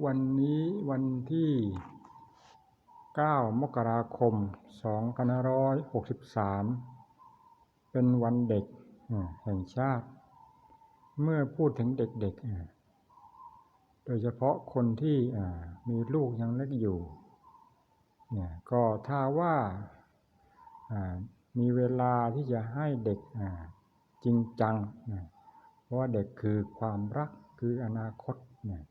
วันนี้วันที่ 9 มกราคม 2563 เป็นวันเด็กแห่งชาติ เมื่อพูดถึงเด็กๆ โดยเฉพาะคนที่มีลูกยังเล็กอยู่ เนี่ยก็ถ้าว่ามีเวลาที่จะให้เด็กจริงจัง เพราะว่าเด็กคือความรักคืออนาคตเนี่ย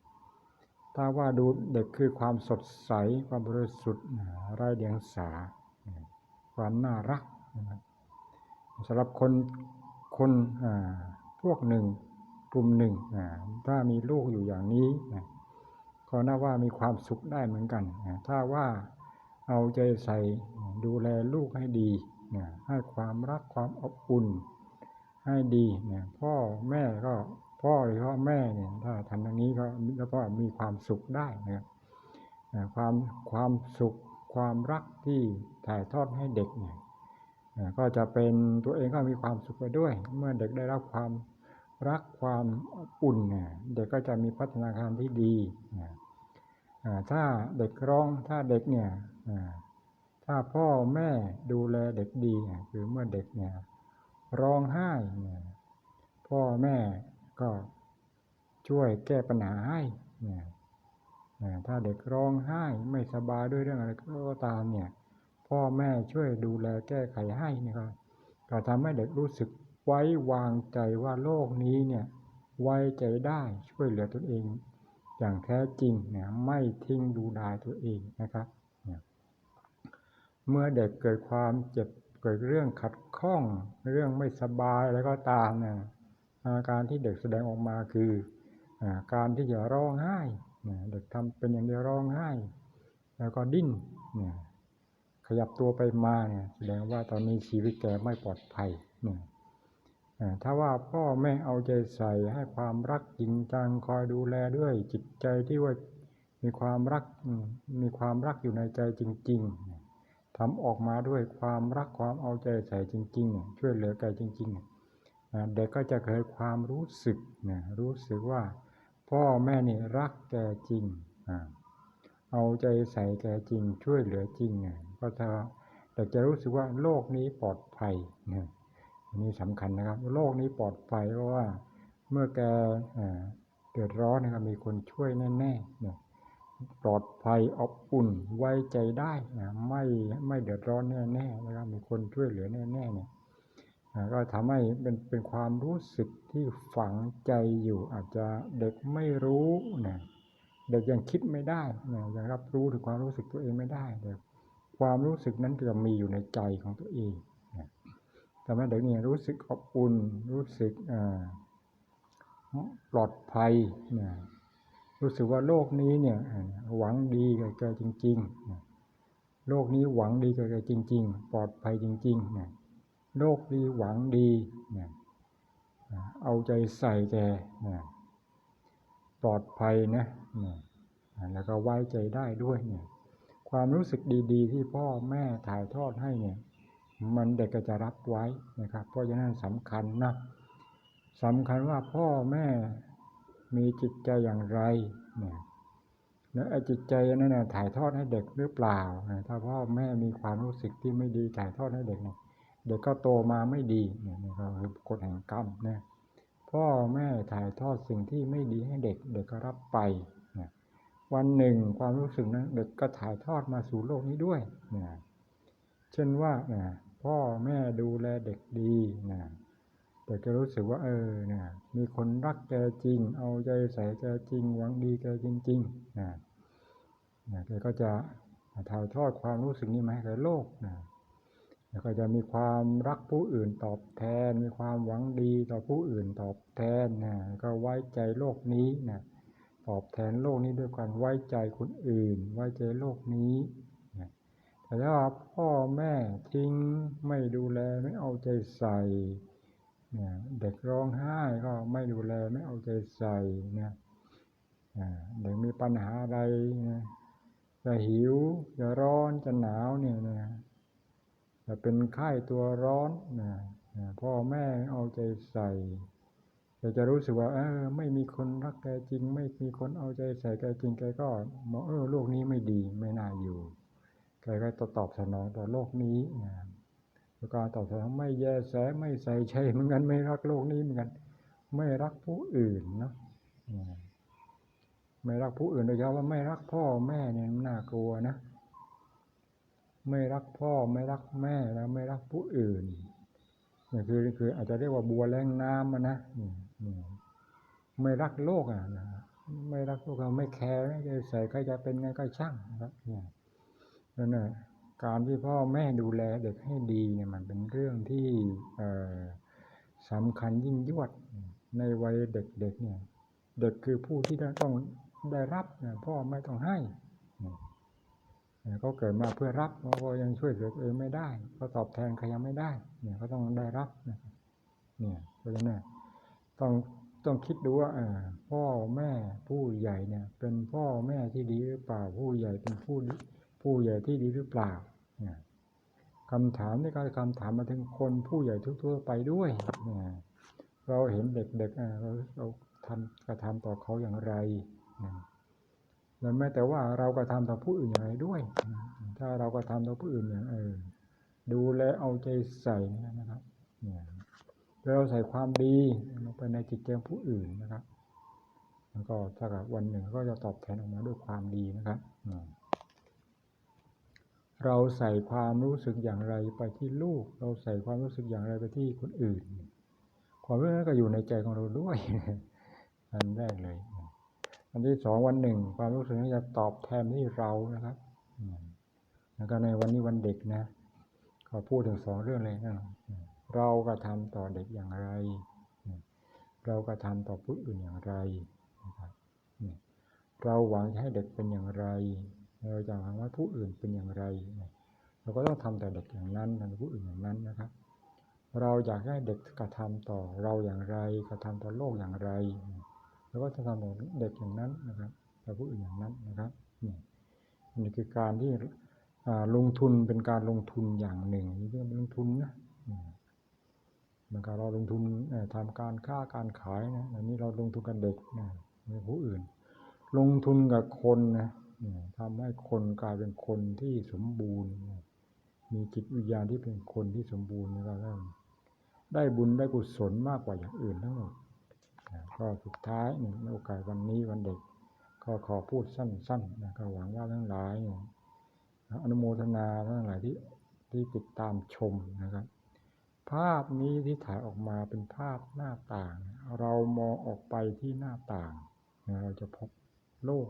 ถ้าว่าดูเด็กคือความสดใสความบริสุทธิ์ไร้เดียงสา ความน่ารักสำหรับคนคนพวกหนึ่งกลุ่มหนึ่งถ้ามีลูกอยู่อย่างนี้ก็น่าว่ามีความสุขได้เหมือนกันถ้าว่าเอาใจใส่ดูแลลูกให้ดีให้ความรักความอบอุ่นให้ดีพ่อแม่ก็ พ่อหรือพ่อแม่เนี่ยถ้าทำอย่างนี้ก็แล้วก็มีความสุขได้นะครับความความสุขความรักที่ถ่ายทอดให้เด็กเนี่ยก็จะเป็นตัวเองก็มีความสุขไปด้วย เมื่อเด็กได้รับความรักความอุ่นเนี่ยเด็กก็จะมีพัฒนาการที่ดีถ้าเด็กร้องถ้าเด็กเนี่ยถ้าพ่อแม่ดูแลเด็กดีคือเมื่อเด็กเนี่ยร้องไห้พ่อแม่ ก็ช่วยแก้ปัญหาให้เนี่ยถ้าเด็กร้องไห้ไม่สบายด้วยเรื่องอะไรก็ตามเนี่ย พ่อแม่ช่วยดูแลแก้ไขให้นะครับก็ทำให้เด็กรู้สึกไว้วางใจว่าโลกนี้เนี่ยไว้ใจได้ช่วยเหลือตัวเอง อย่างแท้จริงเนี่ยไม่ทิ้งดูดายตัวเองนะครับเมื่อเด็กเกิดความเจ็บเกิดเรื่องขัดข้องเรื่องไม่สบายแล้วก็ตามเนี่ย อาการที่เด็กแสดงออกมาคือการที่จะร้องไห้เด็กทำเป็นอย่างเดียวร้องไห้ แล้วก็ดิ้นขยับตัวไปมาเนี่ยแสดงว่าตอนนี้ชีวิตแกไม่ปลอดภัยถ้าว่าพ่อแม่เอาใจใส่ให้ความรักจริงจังคอยดูแลด้วยจิตใจที่ว่ามีความรักมีความรักอยู่ในใจจริง ๆทำออกมาด้วยความรักความเอาใจใส่จริง ๆ ช่วยเหลือแกจริง ๆ เด็กก็จะเกิดความรู้สึกนะรู้สึกว่าพ่อแม่นี่รักแกจริงเอาใจใส่แกจริง ช่วยเหลือจริงก็จะเด็กจะรู้สึกว่าโลกนี้ปลอดภัยนะอันนี้สำคัญนะครับ โลกนี้ปลอดภัยเพราะว่าเมื่อแกเดือดร้อนนะครับมีคนช่วยแน่ๆเนี่ยปลอดภัยอบอุ่นไว้ใจได้นะไม่ไม่เดือดร้อนแน่ๆนะครับมีคนช่วยเหลือแน่ๆเนี่ย ก็ทำให้เป็นเป็นความรู้สึกที่ฝังใจอยู่ อาจจะเด็กไม่รู้นะเด็กยังคิดไม่ได้นะยังรับรู้ถึงความรู้สึกตัวเองไม่ได้แต่ความรู้สึกนั้นจะมีอยู่ในใจของตัวเองนะทำให้เด็กนี่รู้สึกอบอุ่นรู้สึกปลอดภัยนะรู้สึกว่าโลกนี้เนี่ยหวังดีกับแกจริงๆโลกนี้หวังดีกับแกจริง ๆ ปลอดภัยจริงๆนะ โลกดีหวังดีเนี่ยเอาใจใส่แกเนี่ยปลอดภัยนะเนี่ยแล้วก็ไว้ใจได้ด้วยเนี่ยความรู้สึกดีๆ ที่พ่อแม่ถ่ายทอดให้เนี่ย มันเด็กก็จะรับไว้นะครับ เพราะฉะนั้นสำคัญนะสำคัญว่าพ่อแม่มีจิตใจอย่างไรเนี่ยแล้วไอ้จิตใจนั้นนะถ่ายทอดให้เด็กหรือเปล่า ถ้าพ่อแม่มีความรู้สึกที่ไม่ดีถ่ายทอดให้เด็กเนี่ย เด็กก็โตมาไม่ดีเนี่ยนะครับคือกฎแห่งกรรมนะพ่อแม่ถ่ายทอดสิ่งที่ไม่ดีให้เด็ก เด็กก็รับไปนะวันหนึ่งความรู้สึกนั้นเด็กก็ถ่ายทอดมาสู่โลกนี้ด้วยนะเช่นว่านะพ่อแม่ดูแลเด็กดีนะเด็กจะรู้สึกว่าเออนะมีคนรักแกจริง เอาใจใส่แกจริง หวังดีแกจริงๆนะนะแกก็จะถ่ายทอดความรู้สึกนี้มาให้กับโลกนะ แล้วก็จะมีความรักผู้อื่นตอบแทน มีความหวังดีต่อผู้อื่นตอบแทนนะก็ไว้ใจโลกนี้นะตอบแทนโลกนี้ด้วยการไว้ใจคนอื่น ไว้ใจโลกนี้นะแต่ถ้าพ่อแม่ทิ้งไม่ดูแลไม่เอาใจใส่นะเด็กร้องไห้ก็ไม่ดูแลไม่เอาใจใส่นะเด็กมีปัญหาอะไรนะจะหิวจะร้อนจะหนาวเนี่ยนะ เป็นไข้ตัวร้อนนะพ่อแม่เอาใจใส่แกจะรู้สึกว่าเออไม่มีคนรักแกจริง ไม่มีคนเอาใจใส่แกจริงแกก็มองเออโลกนี้ไม่ดีไม่น่าอยู่แกก็จะตอบสนองต่อโลกนี้นะแล้วการตอบสนองไม่แยแสไม่ใส่ใจเหมือนกันไม่รักโลกนี้เหมือนกัน ไม่รักผู้อื่นเนาะไม่รักผู้อื่นโดยเฉพาะว่าไม่รักพ่อแม่เนี่ยน่ากลัวนะ ไม่รักพ่อไม่รักแม่แล้วไม่รักผู้อื่นนี่คือคือ อาจจะเรียกว่าบัวแรงน้ำนะไม่รักโลกอะนะไม่รักโลกเราไม่แคร์ใส่ใครจะเป็นไงก็ช่างนะครับเนี่ยนั่นแหละการที่พ่อแม่ดูแลเด็กให้ดีเนี่ยมันเป็นเรื่องที่สำคัญยิ่งยวดในวัยเด็กๆเนี่ย เด็กคือผู้ที่ต้องได้รับพ่อไม่ต้องให้ เขาเกิดมาเพื่อรับเขายังช่วยเหลือตัวเองไม่ได้เขาตอบแทนใครยังไม่ได้ เนี่ยเขาต้องได้รับเนี่ยเพราะฉะนั้นต้องต้องคิดดูว่าพ่อแม่ผู้ใหญ่เนี่ย เป็นพ่อแม่ที่ดีหรือเปล่าผู้ใหญ่เป็นผู้ผู้ใหญ่ที่ดีหรือเปล่าเนี่ยคำถามนี่ก็คำถามมาถึงคนผู้ใหญ่ทั่วๆไปด้วยเนี่ยเราเห็นเด็กๆเราเราทำกระทำต่อเขาอย่างไรเนี่ย แล้วแม้แต่ว่าเรากระทำต่อผู้อื่นอย่างไรด้วย ถ้าเรากระทำต่อผู้อื่นอย่างเออดูแลเอาใจใส่นะครับเนี่ยเราใส่ความดีลงไปในจิตใจผู้อื่นนะครับ แล้วก็ถ้าเกิดวันหนึ่งก็จะตอบแทนออกมาด้วยความดีนะครับเราใส่ความรู้สึกอย่างไรไปที่ลูก เราใส่ความรู้สึกอย่างไรไปที่คนอื่น ความรู้สึกนั้นก็อยู่ในใจของเราด้วยอันแรกเลย อันที่สองวันหนึ่ง ความรู้สึกนี้จะตอบแทนที่เรานะครับแล้วก็ในวันนี้วันเด็กนะก็พูดถึงสองเรื่องเลยนะเรากระทาต่อเด็กอย่างไร เรากระทาต่อผู้อื่นอย่างไรนะครับเราหวังให้เด็กเป็นอย่างไร เราจะหวังว่าผู้อื่นเป็นอย่างไร เราก็ต้องทำแต่เด็กอย่างนั้นทำผู้อื่นอย่างนั้นนะครับ เราอยากให้เด็กกระทำต่อเราอย่างไร กระทำต่อโลกอย่างไร เราก็จะทำต่อเด็กอย่างนั้นนะครับแต่อผู้อื่นอย่างนั้นนะครับนี่นี่คือการที่ลงทุนเป็นการลงทุนอย่างหนึ่งนี่เรียกลงทุนนะมันก็เราลงทุนทำการค้าการขายนะอันนี้เราลงทุนกับเด็กนะผู้อื่น ลงทุนกับคนนะทำให้คนกลายเป็นคนที่สมบูรณ์ มีจิตวิญญาณที่เป็นคนที่สมบูรณ์นะครับได้บุญได้กุศลมากกว่าอย่างอื่นทั้งหมด ก็สุดท้ายในโอกาสวันนี้วันเด็ก ก็ขอพูดสั้นๆนะก็หวังว่าทั้งหลายอนุโมทนาทั้งหลายที่ที่ติดตามชมนะครับ ภาพนี้ที่ถ่ายออกมาเป็นภาพหน้าต่าง เรามองออกไปที่หน้าต่าง เราจะพบโลก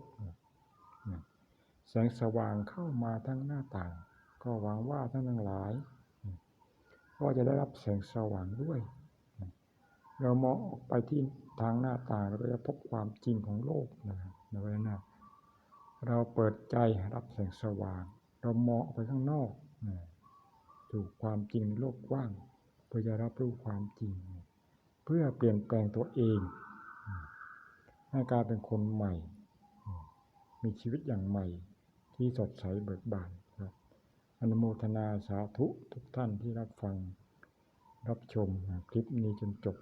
แสงสว่างเข้ามาทั้งหน้าต่าง ก็หวังว่าท่านทั้งหลาย ก็จะได้รับแสงสว่างด้วย เรามองออกไปที่ทางหน้าต่างเราก็จะพบความจริงของโลกนะครับในวันนั้นเราเปิดใจรับแสงสว่าง เรามองออกไปข้างนอกถูกความจริงโลกกว้าง เพื่อจะรับรู้ความจริง เพื่อเปลี่ยนแปลงตัวเองให้กลายเป็นคนใหม่ มีชีวิตอย่างใหม่ที่สดใสเบิกบานครับอนุโมทนาสาธุทุกท่านที่รับฟัง รับชมคลิปนี้จนจบ